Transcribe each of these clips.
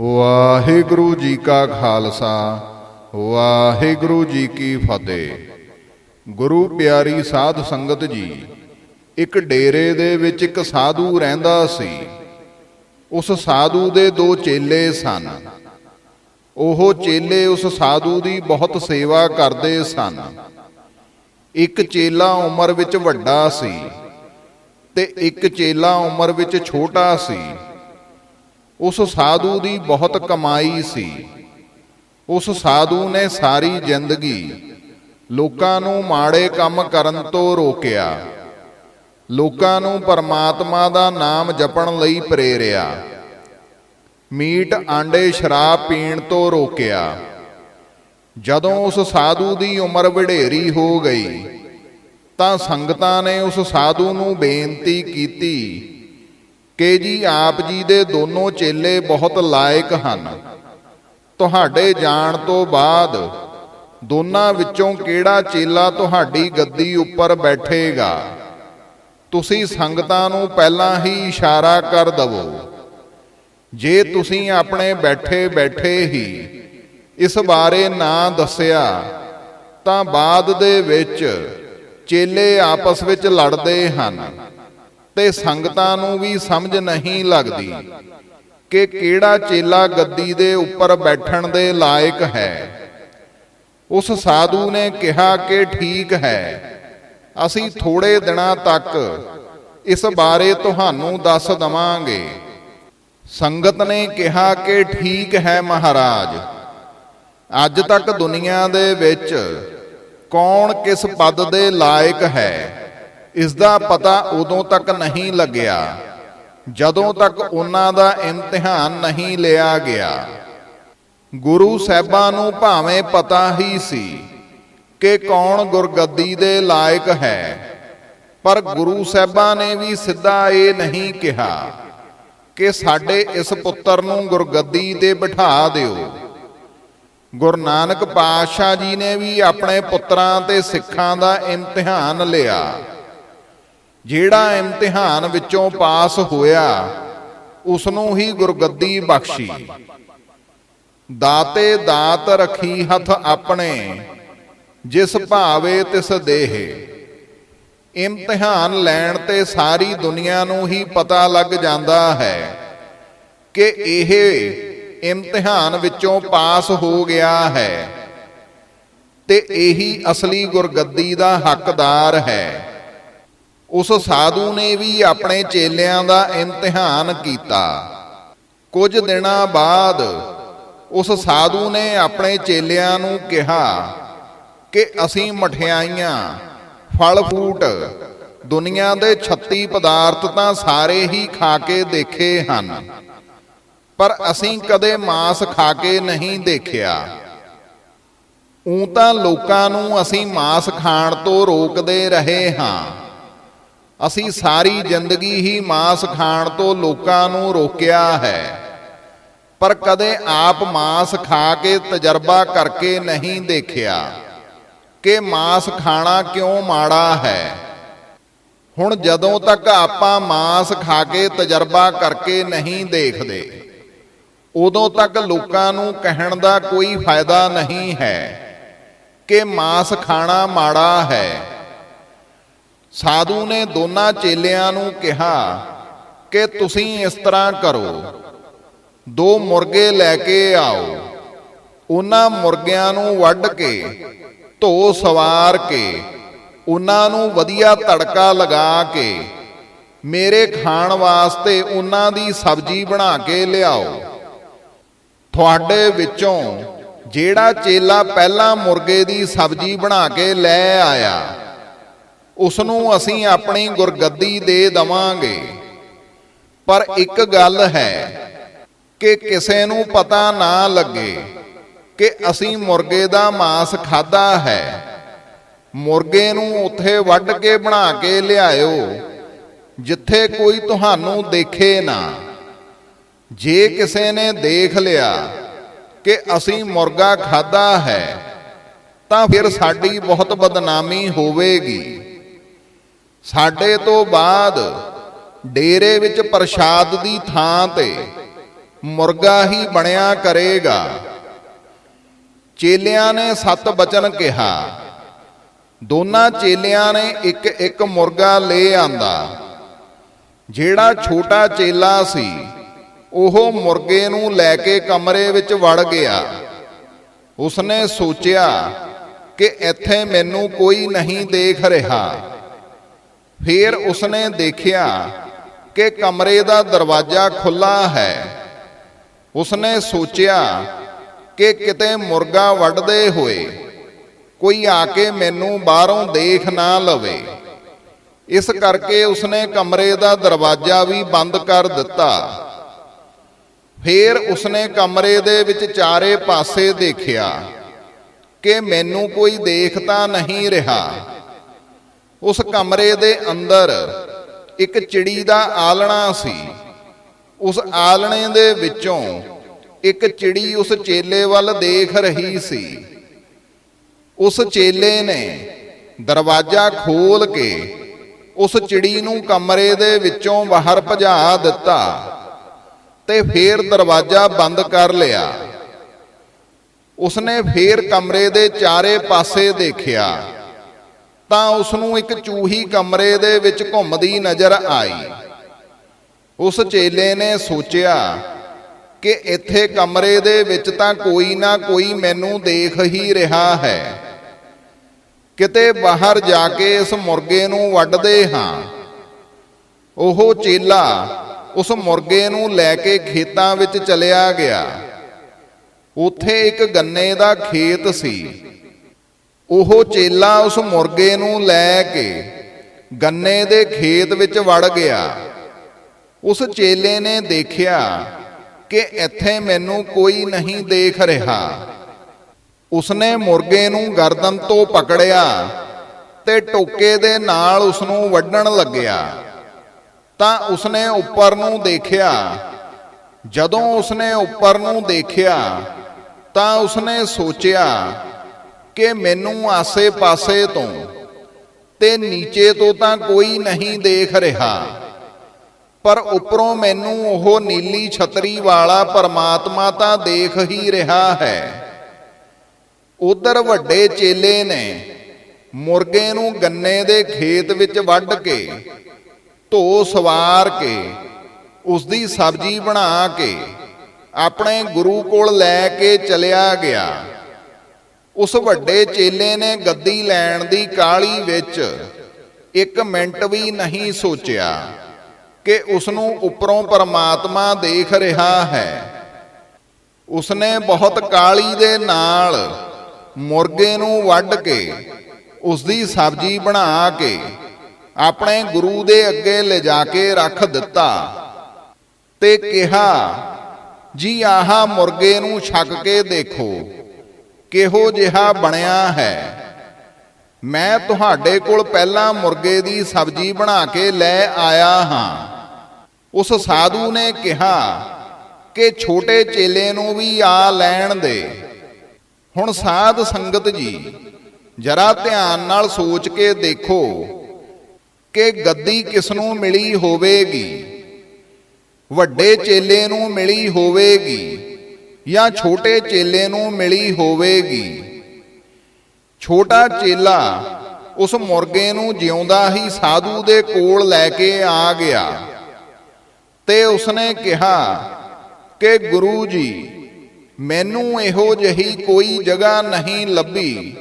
ਵਾਹਿਗੁਰੂ ਜੀ ਕਾ ਖਾਲਸਾ, ਵਾਹਿਗੁਰੂ ਜੀ ਕੀ ਫਤਿਹ। ਗੁਰੂ ਪਿਆਰੀ ਸਾਧ ਸੰਗਤ ਜੀ, ਇੱਕ ਡੇਰੇ ਦੇ ਵਿੱਚ ਇੱਕ ਸਾਧੂ ਰਹਿੰਦਾ ਸੀ। ਉਸ ਸਾਧੂ ਦੇ ਦੋ ਚੇਲੇ ਸਨ। ਉਹ ਚੇਲੇ ਉਸ ਸਾਧੂ ਦੀ ਬਹੁਤ ਸੇਵਾ ਕਰਦੇ ਸਨ। ਇੱਕ ਚੇਲਾ ਉਮਰ ਵਿੱਚ ਵੱਡਾ ਸੀ ਤੇ ਇੱਕ ਚੇਲਾ ਉਮਰ ਵਿੱਚ ਛੋਟਾ ਸੀ। ਉਸ ਸਾਧੂ ਦੀ ਬਹੁਤ ਕਮਾਈ ਸੀ। ਉਸ ਸਾਧੂ ਨੇ ਸਾਰੀ ਜ਼ਿੰਦਗੀ ਲੋਕਾਂ ਨੂੰ ਮਾੜੇ ਕੰਮ ਕਰਨ ਤੋਂ ਰੋਕਿਆ। ਲੋਕਾਂ ਨੂੰ ਪਰਮਾਤਮਾ ਦਾ ਨਾਮ ਜਪਣ ਲਈ ਪ੍ਰੇਰਿਆ। ਮੀਟ, ਆਂਡੇ, ਸ਼ਰਾਬ ਪੀਣ ਤੋਂ ਰੋਕਿਆ। ਜਦੋਂ ਉਸ ਸਾਧੂ ਦੀ ਉਮਰ ਵਡੇਰੀ ਹੋ ਗਈ, ਤਾਂ ਸੰਗਤਾਂ ਨੇ ਉਸ ਸਾਧੂ ਨੂੰ ਬੇਨਤੀ ਕੀਤੀ ਕਿ ਜੀ ਆਪ ਜੀ ਦੇ ਦੋਨੋਂ ਚੇਲੇ ਬਹੁਤ ਲਾਇਕ ਹਨ। ਤੁਹਾਡੇ ਜਾਣ ਤੋਂ ਬਾਅਦ ਦੋਨਾਂ ਵਿੱਚੋਂ ਕਿਹੜਾ ਚੇਲਾ ਤੁਹਾਡੀ ਗੱਦੀ ਉੱਪਰ ਬੈਠੇਗਾ? ਤੁਸੀਂ ਸੰਗਤਾਂ ਨੂੰ ਪਹਿਲਾਂ ਹੀ ਇਸ਼ਾਰਾ ਕਰ ਦਵੋ। ਜੇ ਤੁਸੀਂ ਆਪਣੇ ਬੈਠੇ ਬੈਠੇ ਹੀ ਇਸ ਬਾਰੇ ਨਾ ਦੱਸਿਆ, ਤਾਂ ਬਾਅਦ ਦੇ ਵਿੱਚ ਚੇਲੇ ਆਪਸ ਵਿੱਚ ਲੜਦੇ ਹਨ। ਤੇ ਸੰਗਤਾਂ ਨੂੰ ਵੀ ਸਮਝ ਨਹੀਂ ਲੱਗਦੀ ਕਿ ਕਿਹੜਾ ਚੇਲਾ ਗੱਦੀ ਦੇ ਉੱਪਰ ਬੈਠਣ ਦੇ ਲਾਇਕ ਹੈ। ਉਸ ਸਾਧੂ ਨੇ ਕਿਹਾ ਕਿ ਠੀਕ ਹੈ। ਅਸੀਂ ਥੋੜੇ ਦਿਨਾਂ ਤੱਕ ਇਸ ਬਾਰੇ ਤੁਹਾਨੂੰ ਦੱਸ ਦਵਾਂਗੇ। ਸੰਗਤ ਨੇ ਕਿਹਾ ਕਿ ਠੀਕ ਹੈ ਮਹਾਰਾਜ। ਅੱਜ ਤੱਕ ਦੁਨੀਆ ਦੇ ਵਿੱਚ ਕੌਣ ਕਿਸ ਪਦ ਦੇ ਲਾਇਕ ਹੈ? ਇਸ ਦਾ ਪਤਾ ਉਦੋਂ ਤੱਕ ਨਹੀਂ ਲੱਗਿਆ, ਜਦੋਂ ਤੱਕ ਉਹਨਾਂ ਦਾ ਇਮਤਿਹਾਨ ਨਹੀਂ ਲਿਆ ਗਿਆ। ਗੁਰੂ ਸਾਹਿਬਾਂ ਨੂੰ ਭਾਵੇਂ ਪਤਾ ਹੀ ਸੀ ਕਿ ਕੌਣ ਗੁਰਗੱਦੀ ਦੇ ਲਾਇਕ ਹੈ, ਪਰ ਗੁਰੂ ਸਾਹਿਬਾਂ ਨੇ ਵੀ ਸਿੱਧਾ ਇਹ ਨਹੀਂ ਕਿਹਾ ਕਿ ਸਾਡੇ ਇਸ ਪੁੱਤਰ ਨੂੰ ਗੁਰਗੱਦੀ ਤੇ ਬਿਠਾ ਦਿਓ। ਗੁਰੂ ਨਾਨਕ ਪਾਤਸ਼ਾਹ ਜੀ ਨੇ ਵੀ ਆਪਣੇ ਪੁੱਤਰਾਂ ਤੇ ਸਿੱਖਾਂ ਦਾ ਇਮਤਿਹਾਨ ਲਿਆ। ਜਿਹੜਾ ਇਮਤਿਹਾਨ ਵਿੱਚੋਂ ਪਾਸ ਹੋਇਆ ਉਸ ਨੂੰ ਹੀ ਗੁਰਗੱਦੀ ਬਖਸ਼ੀ। ਦਾਤੇ ਦਾਤ ਰਖੀ ਹੱਥ ਆਪਣੇ, ਜਿਸ ਭਾਵੇ ਤਿਸ ਦੇਹ। ਇਮਤਿਹਾਨ ਲੈਣ ਤੇ ਸਾਰੀ ਦੁਨੀਆ ਨੂੰ ਹੀ ਪਤਾ ਲੱਗ ਜਾਂਦਾ ਹੈ ਕਿ ਇਹ ਇਮਤਿਹਾਨ ਵਿੱਚੋਂ ਪਾਸ ਹੋ ਗਿਆ ਹੈ ਤੇ ਇਹੀ ਅਸਲੀ ਗੁਰਗੱਦੀ ਦਾ ਹੱਕਦਾਰ ਹੈ। ਉਸ ਸਾਧੂ ਨੇ ਵੀ ਆਪਣੇ ਚੇਲਿਆਂ ਦਾ ਇਮਤਿਹਾਨ ਕੀਤਾ। ਕੁਝ ਦਿਨਾਂ ਬਾਅਦ ਉਸ ਸਾਧੂ ਨੇ ਆਪਣੇ ਚੇਲਿਆਂ ਨੂੰ ਕਿਹਾ ਕਿ ਅਸੀਂ ਮਠਿਆਈਆਂ, ਫਲ ਫੂਟ, ਦੁਨੀਆ ਦੇ 36 ਪਦਾਰਥ ਤਾਂ ਸਾਰੇ ਹੀ ਖਾ ਕੇ ਦੇਖੇ ਹਨ, ਪਰ ਅਸੀਂ ਕਦੇ ਮਾਸ ਖਾ ਕੇ ਨਹੀਂ ਦੇਖਿਆ। ਉਂ ਤਾਂ ਲੋਕਾਂ ਨੂੰ ਅਸੀਂ ਮਾਸ ਖਾਣ ਤੋਂ ਰੋਕਦੇ ਰਹੇ ਹਾਂ। ਅਸੀਂ ਸਾਰੀ ਜ਼ਿੰਦਗੀ ਹੀ ਮਾਸ ਖਾਣ ਤੋਂ ਲੋਕਾਂ ਨੂੰ ਰੋਕਿਆ ਹੈ। ਪਰ ਕਦੇ ਆਪ ਮਾਸ ਖਾ ਕੇ ਤਜਰਬਾ ਕਰਕੇ ਨਹੀਂ ਦੇਖਿਆ ਕਿ ਮਾਸ ਖਾਣਾ ਕਿਉਂ ਮਾੜਾ ਹੈ। ਹੁਣ ਜਦੋਂ ਤੱਕ ਆਪਾਂ ਮਾਸ ਖਾ ਕੇ ਤਜਰਬਾ ਕਰਕੇ ਨਹੀਂ ਦੇਖਦੇ, ਉਦੋਂ ਤੱਕ ਲੋਕਾਂ ਨੂੰ ਕਹਿਣ ਦਾ ਕੋਈ ਫਾਇਦਾ ਨਹੀਂ ਹੈ ਕਿ ਮਾਸ ਖਾਣਾ ਮਾੜਾ ਹੈ। ਸਾਧੂ ਨੇ ਦੋਨਾਂ ਚੇਲਿਆਂ ਨੂੰ ਕਿਹਾ ਕਿ ਤੁਸੀਂ ਇਸ ਤਰ੍ਹਾਂ ਕਰੋ। ਦੋ ਮੁਰਗੇ ਲੈ ਕੇ ਆਓ। ਉਹਨਾਂ ਮੁਰਗਿਆਂ ਨੂੰ ਵੱਢ ਕੇ, ਧੋ ਸਵਾਰ ਕੇ, ਉਹਨਾਂ ਨੂੰ ਵਧੀਆ ਤੜਕਾ ਲਗਾ ਕੇ, ਮੇਰੇ ਖਾਣ ਵਾਸਤੇ ਉਹਨਾਂ ਦੀ ਸਬਜ਼ੀ ਬਣਾ ਕੇ ਲਿਆਓ। ਤੁਹਾਡੇ ਵਿੱਚੋਂ ਜਿਹੜਾ ਚੇਲਾ ਪਹਿਲਾਂ ਮੁਰਗੇ ਦੀ ਸਬਜ਼ੀ ਬਣਾ ਕੇ ਲੈ ਆਇਆ ਉਸ ਨੂੰ ਅਸੀਂ ਆਪਣੀ ਗੁਰਗੱਦੀ ਦੇ ਦਵਾਂਗੇ। ਪਰ ਇੱਕ ਗੱਲ ਹੈ ਕਿ ਕਿਸੇ ਨੂੰ ਪਤਾ ਨਾ ਲੱਗੇ ਕਿ ਅਸੀਂ ਮੁਰਗੇ ਦਾ ਮਾਸ ਖਾਦਾ ਹੈ। ਮੁਰਗੇ ਨੂੰ ਉੱਥੇ ਵੱਢ ਕੇ ਬਣਾ ਕੇ ਲਿਆਇਓ, ਜਿੱਥੇ ਕੋਈ ਤੁਹਾਨੂੰ ਦੇਖੇ ਨਾ। ਜੇ ਕਿਸੇ ਨੇ ਦੇਖ ਲਿਆ ਕਿ ਅਸੀਂ ਮੁਰਗਾ ਖਾਦਾ ਹੈ, ਤਾਂ ਫਿਰ ਸਾਡੀ ਬਹੁਤ ਬਦਨਾਮੀ ਹੋਵੇਗੀ। ਸਾਡੇ ਤੋਂ ਬਾਅਦ ਡੇਰੇ ਵਿੱਚ ਪ੍ਰਸ਼ਾਦ ਦੀ ਥਾਂ ਤੇ ਮੁਰਗਾ ਹੀ ਬਣਿਆ ਕਰੇਗਾ। ਚੇਲਿਆਂ ਨੇ ਸਤ ਬਚਨ ਕਿਹਾ। ਦੋਨਾਂ ਚੇਲਿਆਂ ਨੇ ਇੱਕ ਇੱਕ ਮੁਰਗਾ ਲੈ ਆਂਦਾ। ਜਿਹੜਾ ਛੋਟਾ ਚੇਲਾ ਸੀ, ਉਹ ਮੁਰਗੇ ਨੂੰ ਲੈ ਕੇ ਕਮਰੇ ਵਿੱਚ ਵੜ ਗਿਆ। ਉਸਨੇ ਸੋਚਿਆ ਕਿ ਇੱਥੇ ਮੈਨੂੰ ਕੋਈ ਨਹੀਂ ਦੇਖ ਰਿਹਾ। ਫਿਰ ਉਸਨੇ ਦੇਖਿਆ ਕਿ ਕਮਰੇ ਦਾ ਦਰਵਾਜ਼ਾ ਖੁੱਲਾ ਹੈ। ਉਸਨੇ ਸੋਚਿਆ ਕਿ ਕਿਤੇ ਮੁਰਗਾ ਵੱਢਦੇ ਹੋਏ ਕੋਈ ਆ ਕੇ ਮੈਨੂੰ ਬਾਹਰੋਂ ਦੇਖ ਨਾ ਲਵੇ। ਇਸ ਕਰਕੇ ਉਸਨੇ ਕਮਰੇ ਦਾ ਦਰਵਾਜ਼ਾ ਵੀ ਬੰਦ ਕਰ ਦਿੱਤਾ। ਫਿਰ ਉਸਨੇ ਕਮਰੇ ਦੇ ਵਿੱਚ ਚਾਰੇ ਪਾਸੇ ਦੇਖਿਆ ਕਿ ਮੈਨੂੰ ਕੋਈ ਦੇਖ ਤਾਂ ਨਹੀਂ ਰਿਹਾ। ਉਸ ਕਮਰੇ ਦੇ ਅੰਦਰ ਇੱਕ ਚਿੜੀ ਦਾ ਆਲਣਾ ਸੀ। ਉਸ ਆਲਣੇ ਦੇ ਵਿੱਚੋਂ ਇੱਕ ਚਿੜੀ ਉਸ ਚੇਲੇ ਵੱਲ ਦੇਖ ਰਹੀ ਸੀ। ਉਸ ਚੇਲੇ ਨੇ ਦਰਵਾਜ਼ਾ ਖੋਲ ਕੇ ਉਸ ਚਿੜੀ ਨੂੰ ਕਮਰੇ ਦੇ ਵਿੱਚੋਂ ਬਾਹਰ ਭਜਾ ਦਿੱਤਾ ਤੇ ਫੇਰ ਦਰਵਾਜ਼ਾ ਬੰਦ ਕਰ ਲਿਆ। ਉਸਨੇ ਫੇਰ ਕਮਰੇ ਦੇ ਚਾਰੇ ਪਾਸੇ ਦੇਖਿਆ। ਤਾਂ ਉਸ ਨੂੰ ਇੱਕ ਚੂਹੀ ਕਮਰੇ ਦੇ ਵਿੱਚ ਘੁੰਮਦੀ ਨਜ਼ਰ ਆਈ। ਉਸ ਚੇਲੇ ਨੇ ਸੋਚਿਆ ਕਿ ਇੱਥੇ ਕਮਰੇ ਦੇ ਵਿੱਚ ਤਾਂ ਕੋਈ ਨਾ ਕੋਈ ਮੈਨੂੰ ਦੇਖ ਹੀ ਰਿਹਾ ਹੈ। ਕਿਤੇ ਬਾਹਰ ਜਾ ਕੇ ਇਸ ਮੁਰਗੇ ਨੂੰ ਵੱਢਦੇ ਹਾਂ। ਉਹ ਚੇਲਾ ਉਸ ਮੁਰਗੇ ਨੂੰ ਲੈ ਕੇ ਖੇਤਾਂ ਵਿੱਚ ਚਲਿਆ ਗਿਆ। ਉੱਥੇ ਇੱਕ ਗੰਨੇ ਦਾ ਖੇਤ ਸੀ। ਉਹ ਚੇਲਾ ਉਸ ਮੁਰਗੇ ਨੂੰ ਲੈ ਕੇ ਗੰਨੇ ਦੇ ਖੇਤ ਵਿੱਚ ਵੜ ਗਿਆ। ਉਸ ਚੇਲੇ ਨੇ ਦੇਖਿਆ ਕਿ ਇੱਥੇ ਮੈਨੂੰ ਕੋਈ ਨਹੀਂ ਦੇਖ ਰਿਹਾ। ਉਸਨੇ ਮੁਰਗੇ ਨੂੰ ਗਰਦਨ ਤੋਂ ਪਕੜਿਆ ਤੇ ਟੋਕੇ ਦੇ ਨਾਲ ਉਸ ਨੂੰ ਵੱਢਣ ਲੱਗਿਆ। ਤਾਂ ਉਸਨੇ ਉੱਪਰ ਨੂੰ ਦੇਖਿਆ। ਜਦੋਂ ਉਸਨੇ ਉੱਪਰ ਨੂੰ ਦੇਖਿਆ ਤਾਂ ਉਸਨੇ ਸੋਚਿਆ ਕਿ ਮੈਨੂੰ ਆਸੇ-ਪਾਸੇ ਤੋਂ ਤੇ ਨੀਚੇ ਤੋਂ ਤਾਂ ਕੋਈ ਨਹੀਂ ਦੇਖ ਰਿਹਾ। ਪਰ ਉੱਪਰੋਂ ਮੈਨੂੰ ਉਹ ਨੀਲੀ ਛਤਰੀ ਵਾਲਾ ਪਰਮਾਤਮਾ ਤਾਂ ਦੇਖ ਹੀ ਰਿਹਾ ਹੈ। ਉਧਰ ਵੱਡੇ ਚੇਲੇ ਨੇ ਮੁਰਗੇ ਨੂੰ ਗੰਨੇ ਦੇ ਖੇਤ ਵਿੱਚ ਵੱਢ ਕੇ, ਧੋ ਸਵਾਰ ਕੇ ਉਸ ਦੀ ਸਬਜ਼ੀ ਬਣਾ ਕੇ, ਆਪਣੇ ਗੁਰੂ ਕੋਲ ਲੈ ਕੇ ਚਲਿਆ ਗਿਆ। ਉਸ ਵੱਡੇ ਚੇਲੇ ਨੇ ਗੱਦੀ ਲੈਣ ਦੀ ਕਾਲੀ ਵਿੱਚ ਇੱਕ ਮਿੰਟ ਵੀ ਨਹੀਂ ਸੋਚਿਆ ਕਿ ਉਸ ਨੂੰ ਉੱਪਰੋਂ ਪਰਮਾਤਮਾ ਦੇਖ ਰਿਹਾ ਹੈ। ਉਸਨੇ ਬਹੁਤ ਕਾਲੀ ਦੇ ਨਾਲ ਮੁਰਗੇ ਨੂੰ ਵੱਢ ਕੇ ਉਸ ਦੀ ਸਬਜ਼ੀ ਬਣਾ ਕੇ, ਆਪਣੇ ਗੁਰੂ ਦੇ ਅੱਗੇ ਲਿਜਾ ਕੇ ਰੱਖ ਦਿੱਤਾ ਤੇ ਕਿਹਾ, ਜੀ ਆਹ ਮੁਰਗੇ ਨੂੰ ਛਕ ਕੇ ਦੇਖੋ। ਕਿਹੋ ਜਿਹਾ ਬਣਿਆ ਹੈ? ਮੈਂ ਤੁਹਾਡੇ ਕੋਲ ਪਹਿਲਾਂ ਮੁਰਗੇ ਦੀ ਸਬਜ਼ੀ ਬਣਾ ਕੇ ਲੈ ਆਇਆ ਹਾਂ। ਉਸ ਸਾਧੂ ਨੇ ਕਿਹਾ ਕਿ ਛੋਟੇ ਚੇਲੇ ਨੂੰ ਵੀ ਆ ਲੈਣ ਦੇ। ਹੁਣ ਸਾਧ ਸੰਗਤ ਜੀ, ਜਰਾ ਧਿਆਨ ਨਾਲ ਸੋਚ ਕੇ ਦੇਖੋ ਕਿ ਗੱਦੀ ਕਿਸ ਨੂੰ ਮਿਲੀ ਹੋਵੇਗੀ, ਵੱਡੇ ਚੇਲੇ ਨੂੰ ਮਿਲੀ ਹੋਵੇਗੀ। ਜਾਂ ਛੋਟੇ ਚੇਲੇ ਨੂੰ ਮਿਲੀ ਹੋਵੇਗੀ। ਛੋਟਾ ਚੇਲਾ ਉਸ ਮੁਰਗੇ ਨੂੰ ਜਿਉਂਦਾ ਹੀ ਸਾਧੂ ਦੇ ਕੋਲ ਲੈ ਕੇ ਆ ਗਿਆ ਤੇ ਉਸਨੇ ਕਿਹਾ, ਕਿ ਗੁਰੂ ਜੀ, ਮੈਨੂੰ ਇਹੋ ਜਿਹੀ ਕੋਈ ਜਗ੍ਹਾ ਨਹੀਂ ਲੱਭੀ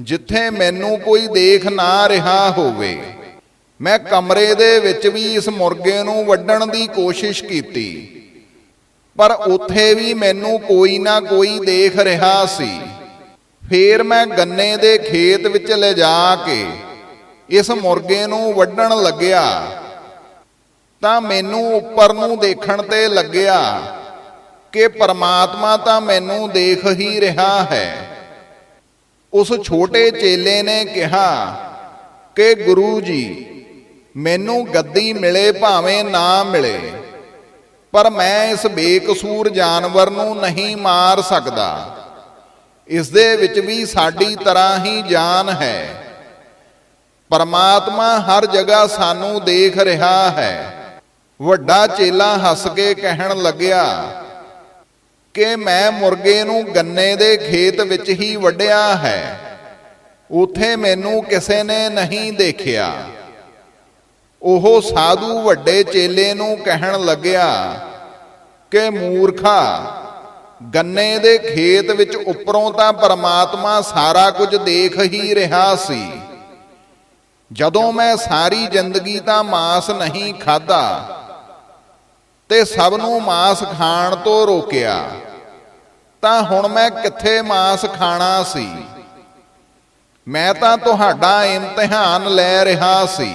ਜਿੱਥੇ ਮੈਨੂੰ ਕੋਈ ਦੇਖ ਨਾ ਰਿਹਾ ਹੋਵੇ। ਮੈਂ ਕਮਰੇ ਦੇ ਵਿੱਚ ਵੀ ਇਸ ਮੁਰਗੇ ਨੂੰ ਵੱਢਣ ਦੀ ਕੋਸ਼ਿਸ਼ ਕੀਤੀ। ਪਰ ਉੱਥੇ ਵੀ ਮੈਨੂੰ ਕੋਈ ਨਾ ਕੋਈ ਦੇਖ ਰਿਹਾ ਸੀ। ਫੇਰ ਮੈਂ ਗੰਨੇ ਦੇ ਖੇਤ ਵਿੱਚ ਲਿਜਾ ਕੇ ਇਸ ਮੁਰਗੇ ਨੂੰ ਵੱਢਣ ਲੱਗਿਆ। ਤਾਂ ਮੈਨੂੰ ਉੱਪਰ ਨੂੰ ਦੇਖਣ ਤੇ ਲੱਗਿਆ ਕਿ ਪਰਮਾਤਮਾ ਤਾਂ ਮੈਨੂੰ ਦੇਖ ਹੀ ਰਿਹਾ ਹੈ। ਉਸ ਛੋਟੇ ਚੇਲੇ ਨੇ ਕਿਹਾ ਕਿ ਗੁਰੂ ਜੀ, ਮੈਨੂੰ ਗੱਦੀ ਮਿਲੇ ਭਾਵੇਂ ਨਾ ਮਿਲੇ। ਪਰ ਮੈਂ ਇਸ ਬੇਕਸੂਰ ਜਾਨਵਰ ਨੂੰ ਨਹੀਂ ਮਾਰ ਸਕਦਾ। ਇਸ ਦੇ ਵਿੱਚ ਵੀ ਸਾਡੀ ਤਰ੍ਹਾਂ ਹੀ ਜਾਨ ਹੈ। ਪਰਮਾਤਮਾ ਹਰ ਜਗ੍ਹਾ ਸਾਨੂੰ ਦੇਖ ਰਿਹਾ ਹੈ। ਵੱਡਾ ਚੇਲਾ ਹੱਸ ਕੇ ਕਹਿਣ ਲੱਗਿਆ ਕਿ ਮੈਂ ਮੁਰਗੇ ਨੂੰ ਗੰਨੇ ਦੇ ਖੇਤ ਵਿੱਚ ਹੀ ਵੱਢਿਆ ਹੈ। ਉਥੇ ਮੈਨੂੰ ਕਿਸੇ ਨੇ ਨਹੀਂ ਦੇਖਿਆ। ਉਹ ਸਾਧੂ ਵੱਡੇ ਚੇਲੇ ਨੂੰ ਕਹਿਣ ਲੱਗਿਆ ਕਿ ਮੂਰਖਾ, ਗੰਨੇ ਦੇ ਖੇਤ ਵਿੱਚ ਉੱਪਰੋਂ ਤਾਂ ਪਰਮਾਤਮਾ ਸਾਰਾ ਕੁਝ ਦੇਖ ਹੀ ਰਿਹਾ ਸੀ। ਜਦੋਂ ਮੈਂ ਸਾਰੀ ਜ਼ਿੰਦਗੀ ਤਾਂ ਮਾਸ ਨਹੀਂ ਖਾਦਾ ਤੇ ਸਭ ਨੂੰ ਮਾਸ ਖਾਣ ਤੋਂ ਰੋਕਿਆ, ਤਾਂ ਹੁਣ ਮੈਂ ਕਿੱਥੇ ਮਾਸ ਖਾਣਾ ਸੀ? ਮੈਂ ਤਾਂ ਤੁਹਾਡਾ ਇਮਤਿਹਾਨ ਲੈ ਰਿਹਾ ਸੀ।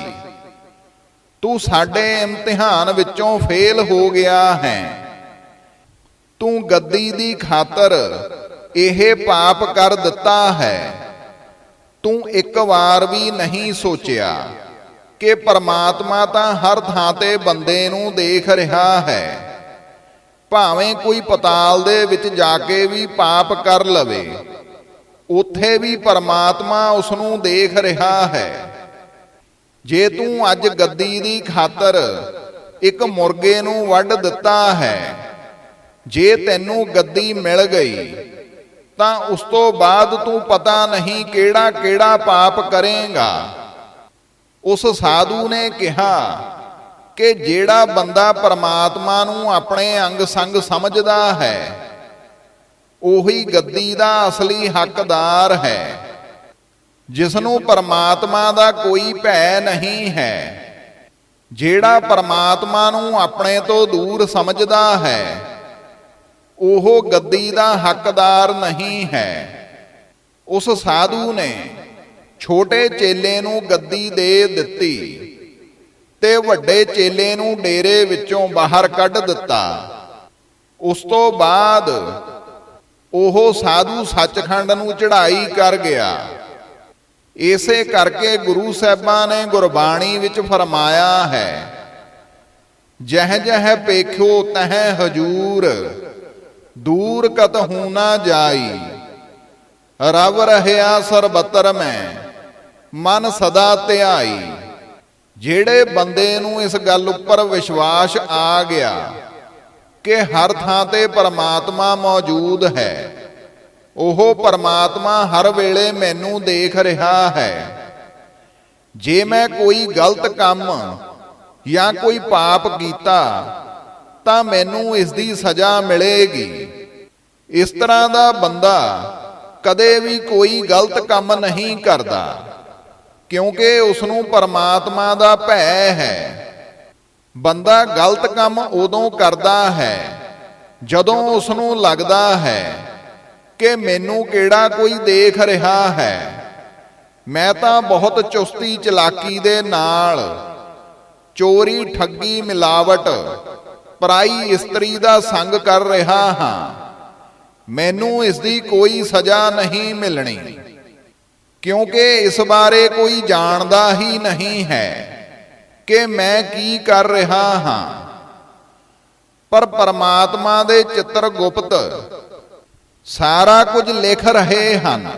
ਤੂੰ ਸਾਡੇ ਇਮਤਿਹਾਨ ਵਿੱਚੋਂ ਫੇਲ ਹੋ ਗਿਆ ਹੈ। ਤੂੰ ਗੱਦੀ ਦੀ ਖਾਤਰ ਇਹ ਪਾਪ ਕਰ ਦਿੱਤਾ ਹੈ। ਤੂੰ ਇੱਕ ਵਾਰ ਵੀ ਨਹੀਂ ਸੋਚਿਆ ਕਿ ਪਰਮਾਤਮਾ ਤਾਂ ਹਰ ਥਾਂ ਤੇ ਬੰਦੇ ਨੂੰ ਦੇਖ ਰਿਹਾ ਹੈ। ਭਾਵੇਂ ਕੋਈ ਪਤਾਲ ਦੇ ਵਿੱਚ ਜਾ ਕੇ ਵੀ ਪਾਪ ਕਰ ਲਵੇ, ਉੱਥੇ ਵੀ ਪਰਮਾਤਮਾ ਉਸ ਨੂੰ ਦੇਖ ਰਿਹਾ ਹੈ। ਜੇ ਤੂੰ ਅੱਜ ਗੱਦੀ ਦੀ ਖਾਤਰ ਇੱਕ ਮੁਰਗੇ ਨੂੰ ਵੱਢ ਦਿੱਤਾ ਹੈ ਜੇ ਤੈਨੂੰ ਗੱਦੀ ਮਿਲ ਗਈ ਤਾਂ ਉਸ ਤੋਂ ਬਾਅਦ ਤੂੰ ਪਤਾ ਨਹੀਂ ਕਿਹੜਾ ਕਿਹੜਾ ਪਾਪ ਕਰੇਗਾ। ਉਸ ਸਾਧੂ ਨੇ ਕਿਹਾ ਕਿ ਜਿਹੜਾ ਬੰਦਾ ਪਰਮਾਤਮਾ ਨੂੰ ਆਪਣੇ ਅੰਗ ਸੰਗ ਸਮਝਦਾ ਹੈ ਉਹੀ ਗੱਦੀ ਦਾ ਅਸਲੀ ਹੱਕਦਾਰ ਹੈ। ਜਿਸ ਨੂੰ ਪਰਮਾਤਮਾ ਦਾ ਕੋਈ ਭੈ ਨਹੀਂ ਹੈ, ਜਿਹੜਾ ਪਰਮਾਤਮਾ ਨੂੰ ਆਪਣੇ ਤੋਂ ਦੂਰ ਸਮਝਦਾ ਹੈ, ਉਹ ਗੱਦੀ ਦਾ ਹੱਕਦਾਰ ਨਹੀਂ ਹੈ। ਉਸ ਸਾਧੂ ਨੇ ਛੋਟੇ ਚੇਲੇ ਨੂੰ ਗੱਦੀ ਦੇ ਦਿੱਤੀ ਤੇ ਵੱਡੇ ਚੇਲੇ ਨੂੰ ਡੇਰੇ ਵਿੱਚੋਂ ਬਾਹਰ ਕੱਢ ਦਿੱਤਾ। ਉਸ ਤੋਂ ਬਾਅਦ ਉਹ ਸਾਧੂ ਸੱਚਖੰਡ ਨੂੰ ਚੜ੍ਹਾਈ ਕਰ ਗਿਆ। ਇਸੇ ਕਰਕੇ ਗੁਰੂ ਸਾਹਿਬਾਂ ਨੇ ਗੁਰਬਾਣੀ ਵਿੱਚ ਫਰਮਾਇਆ ਹੈ ਜਹ ਜਹ ਪੇਖਿਓ ਤਹ ਹਜੂਰ, ਦੂਰ ਕਤ ਕਤਹੂ ਨਾ ਜਾਈ, ਰਵ ਰਹਿਆ ਸਰਬਤਰ ਮੈਂ, ਮਨ ਸਦਾ ਧਿਆਈ। ਜਿਹੜੇ ਬੰਦੇ ਨੂੰ ਇਸ ਗੱਲ ਉੱਪਰ ਵਿਸ਼ਵਾਸ ਆ ਗਿਆ ਕਿ ਹਰ ਥਾਂ ਤੇ ਪਰਮਾਤਮਾ ਮੌਜੂਦ ਹੈ ਉਹ ਪਰਮਾਤਮਾ ਹਰ ਵੇਲੇ ਮੈਨੂੰ ਦੇਖ ਰਿਹਾ ਹੈ। ਜੇ ਮੈਂ ਕੋਈ ਗਲਤ ਕੰਮ ਜਾਂ ਕੋਈ ਪਾਪ ਕੀਤਾ, ਤਾਂ ਮੈਨੂੰ ਇਸ ਦੀ ਸਜ਼ਾ ਮਿਲੇਗੀ। ਇਸ ਤਰ੍ਹਾਂ ਦਾ ਬੰਦਾ ਕਦੇ ਵੀ ਕੋਈ ਗਲਤ ਕੰਮ ਨਹੀਂ ਕਰਦਾ, ਕਿਉਂਕਿ ਉਸ ਨੂੰ ਪਰਮਾਤਮਾ ਦਾ ਭੈ ਹੈ। ਬੰਦਾ ਗਲਤ ਕੰਮ ਉਦੋਂ ਕਰਦਾ ਹੈ, ਜਦੋਂ ਉਸ ਨੂੰ ਲੱਗਦਾ ਹੈ ਕਿ ਮੈਨੂੰ ਕਿਹੜਾ ਕੋਈ ਦੇਖ ਰਿਹਾ ਹੈ? ਮੈਂ ਤਾਂ ਬਹੁਤ ਚੁਸਤੀ ਚਲਾਕੀ ਦੇ ਨਾਲ ਚੋਰੀ, ਠੱਗੀ, ਮਿਲਾਵਟ, ਪਰਾਈ ਇਸਤਰੀ ਦਾ ਸੰਗ ਕਰ ਰਿਹਾ ਹਾਂ। ਮੈਨੂੰ ਇਸ ਦੀ ਕੋਈ ਸਜ਼ਾ ਨਹੀਂ ਮਿਲਣੀ, ਕਿਉਂਕਿ ਇਸ ਬਾਰੇ ਕੋਈ ਜਾਣਦਾ ਹੀ ਨਹੀਂ ਹੈ ਕਿ ਮੈਂ ਕੀ ਕਰ ਰਿਹਾ ਹਾਂ। ਪਰ ਪਰਮਾਤਮਾ ਦੇ ਚਿੱਤਰ ਗੁਪਤ ਸਾਰਾ ਕੁਝ ਲਿਖ ਰਹੇ ਹਨ।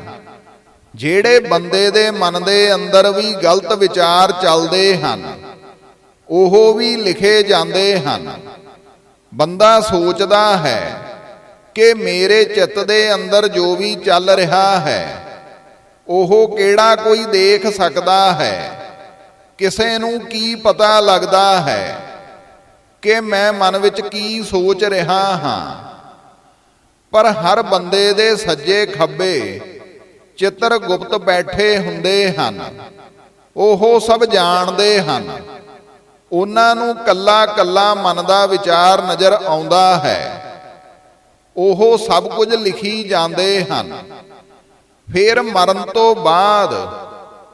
ਜਿਹੜੇ ਬੰਦੇ ਦੇ ਮਨ ਦੇ ਅੰਦਰ ਵੀ ਗਲਤ ਵਿਚਾਰ ਚੱਲਦੇ ਹਨ, ਉਹ ਵੀ ਲਿਖੇ ਜਾਂਦੇ ਹਨ। ਬੰਦਾ ਸੋਚਦਾ ਹੈ ਕਿ ਮੇਰੇ ਚਿੱਤ ਦੇ ਅੰਦਰ ਜੋ ਵੀ ਚੱਲ ਰਿਹਾ ਹੈ, ਉਹ ਕਿਹੜਾ ਕੋਈ ਦੇਖ ਸਕਦਾ ਹੈ? ਕਿਸੇ ਨੂੰ ਕੀ ਪਤਾ ਲੱਗਦਾ ਹੈ ਕਿ ਮੈਂ ਮਨ ਵਿੱਚ ਕੀ ਸੋਚ ਰਿਹਾ ਹਾਂ? ਪਰ ਹਰ ਬੰਦੇ ਦੇ ਸੱਜੇ ਖੱਬੇ ਚਿੱਤਰ ਗੁਪਤ ਬੈਠੇ ਹੁੰਦੇ ਹਨ। ਉਹ ਸਭ ਜਾਣਦੇ ਹਨ। ਉਹਨਾਂ ਨੂੰ ਕੱਲਾ ਕੱਲਾ ਮਨ ਦਾ ਵਿਚਾਰ ਨਜ਼ਰ ਆਉਂਦਾ ਹੈ। ਉਹ ਸਭ ਕੁਝ ਲਿਖੀ ਜਾਂਦੇ ਹਨ। ਫਿਰ ਮਰਨ ਤੋਂ ਬਾਅਦ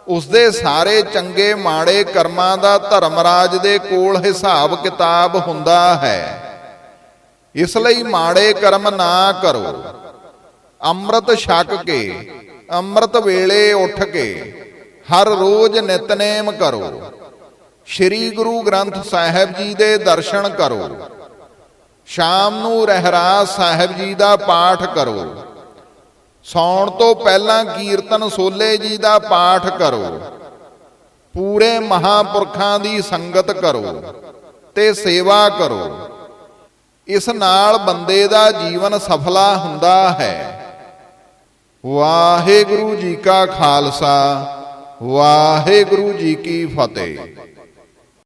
ਉਸਦੇ ਸਾਰੇ ਚੰਗੇ ਮਾੜੇ ਕਰਮਾਂ ਦਾ ਧਰਮਰਾਜ ਦੇ ਕੋਲ ਹਿਸਾਬ ਕਿਤਾਬ ਹੁੰਦਾ ਹੈ। ਇਸ ਲਈ ਮਾੜੇ ਕਰਮ ਨਾ ਕਰੋ। ਅੰਮ੍ਰਿਤ ਛਕ ਕੇ, ਅੰਮ੍ਰਿਤ ਵੇਲੇ ਉੱਠ ਕੇ, ਹਰ ਰੋਜ਼ ਨਿਤਨੇਮ ਕਰੋ। ਸ੍ਰੀ ਗੁਰੂ ਗ੍ਰੰਥ ਸਾਹਿਬ ਜੀ ਦੇ ਦਰਸ਼ਨ ਕਰੋ। ਸ਼ਾਮ ਨੂੰ ਰਹਿਰਾਸ ਸਾਹਿਬ ਜੀ ਦਾ ਪਾਠ ਕਰੋ। ਸੌਣ ਤੋਂ ਪਹਿਲਾਂ ਕੀਰਤਨ ਸੋਲੇ ਜੀ ਦਾ ਪਾਠ ਕਰੋ। ਪੂਰੇ ਮਹਾਪੁਰਖਾਂ ਦੀ ਸੰਗਤ ਕਰੋ ਤੇ ਸੇਵਾ ਕਰੋ। ਇਸ ਨਾਲ ਬੰਦੇ ਦਾ ਜੀਵਨ ਸਫਲਾ ਹੁੰਦਾ ਹੈ। ਵਾਹਿਗੁਰੂ ਜੀ ਕਾ ਖਾਲਸਾ, ਵਾਹਿਗੁਰੂ ਜੀ ਕੀ ਫਤਿਹ।